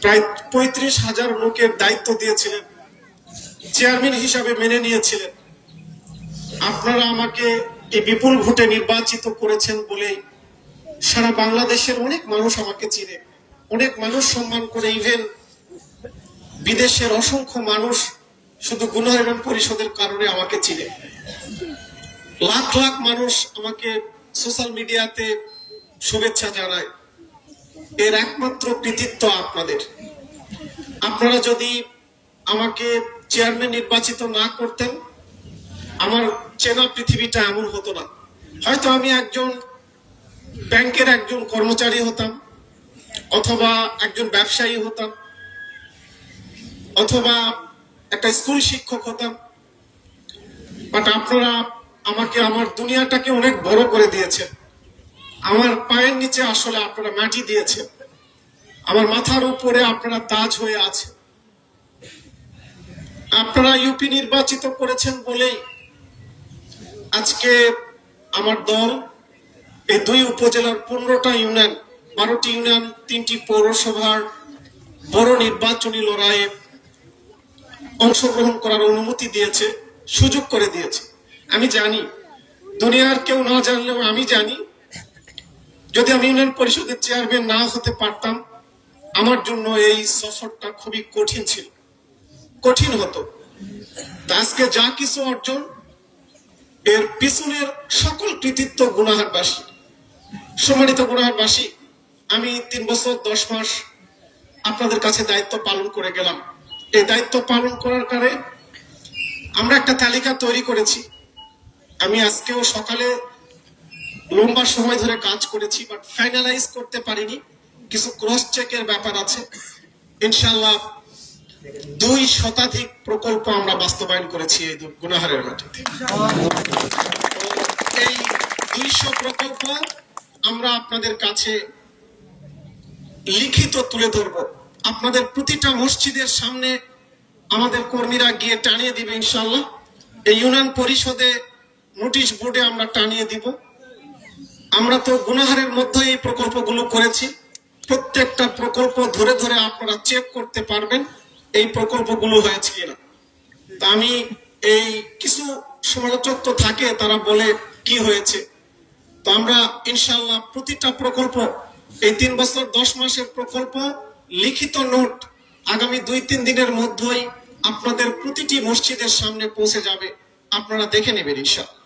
প্রায় পঁয়ত্রিশ হাজার লোকের দায়িত্ব দিয়েছিলেন। চেয়ারম্যান হিসাবে মেনে নিয়েছিলেন। আপনারা আমাকে এই বিপুল ভোটে নির্বাচিত করেছেন বলেই সারা বাংলাদেশের অনেক মানুষ আমাকে চিনে। অনেক মানুষ সম্মান করে ইভেন বিদেশের অসংখ্য মানুষ শুধু গুণায়ন পরিষদের কারণে আমাকে চিনে। লাখ লাখ মানুষ আমাকে সোশ্যাল মিডিয়াতে শুভেচ্ছা জানায়। এর একমাত্র কৃতিত্ব আপনাদের। আপনারা যদি আমাকে চেয়ারম্যান নির্বাচিত না করতেন, আমার চেনা পৃথিবীটা এমন হতো না। হয়তো আমি একজন ব্যাংকের একজন কর্মচারী হতাম, অথবা একজন ব্যবসায়ী হতাম, অথবা একটা স্কুল শিক্ষক হতাম। বাট আপনারা আমাকে, আমার দুনিয়াটাকে অনেক বড় করে দিয়েছেন। আমার পায়ের নিচে আসলে আপনারা মাটি দিয়েছেন। আমার মাথার উপরে আপনারা তাজ হয়ে আছে আপনারা ইউপি নির্বাচিত করেছেন বলেই আজকে আমার দল, এই দুই উপজেলার পনেরোটা ইউনিয়ন, বারোটি ইউনিয়ন, তিনটি পৌরসভার বড় নির্বাচনী লড়াইয়ে অংশগ্রহণ করার অনুমতি দিয়েছে, সুযোগ করে দিয়েছে। আমি জানি, দুনিয়ার কেউ না জানলেও আমি জানি যদি আমি ইউনিয়ন পরিষদের চেয়ারম্যান না হতে পারতাম, আমার জন্য এই সফরটা খুবই কঠিন ছিল। কঠিন হতো। আজকে যা কিছু অর্জন, এর পিছনের সকল কৃতিত্ব গুনাহারবাসী সম্মানিত গুনাহারবাসী, আমি তিন বছর, দশ মাস আপনাদের কাছে দায়িত্ব পালন করে গেলাম। এই দায়িত্ব পালন করার কারণে আমরা একটা তালিকা তৈরি করেছি। আমি আজকেও সকালে লম্বা সময় ধরে কাজ করেছি বাট ফাইনালাইজ করতে পারিনি। কিছু ক্রস চেকের ব্যাপার আছে। ইনশাল্লাহ দুই শতাধিক প্রকল্প আমরা বাস্তবায়ন করেছি এই গুনাহারের মাটিতে। এই দুইশো প্রকল্প আমরা আপনাদের কাছে লিখিত তুলে ধরব। আপনাদের প্রতিটা মসজিদের সামনে আমাদের কর্মীরা গিয়ে টানিয়ে দিবে ইনশাল্লাহ এই ইউনিয়ন পরিষদে নোটিশ বোর্ডে আমরা টানিয়ে দিব। আমরা তো গুনাহারের মধ্যে এই প্রকল্পগুলো করেছি। প্রত্যেকটা প্রকল্প ধরে ধরে আপনারা চেক করতে পারবেন এই প্রকল্পগুলো হয়েছে কিনা। আমি এই কিছু সমালোচক তো থাকে, তারা বলে কি হয়েছে। তো আমরা ইনশাল্লাহ প্রতিটা প্রকল্প, এই তিন বছর দশ মাসের প্রকল্প, লিখিত নোট আগামী দুই তিন দিনের মধ্যেই আপনাদের প্রতিটি মসজিদের সামনে পৌঁছে যাবে। আপনারা দেখে নেবেন ইনশাল্লাহ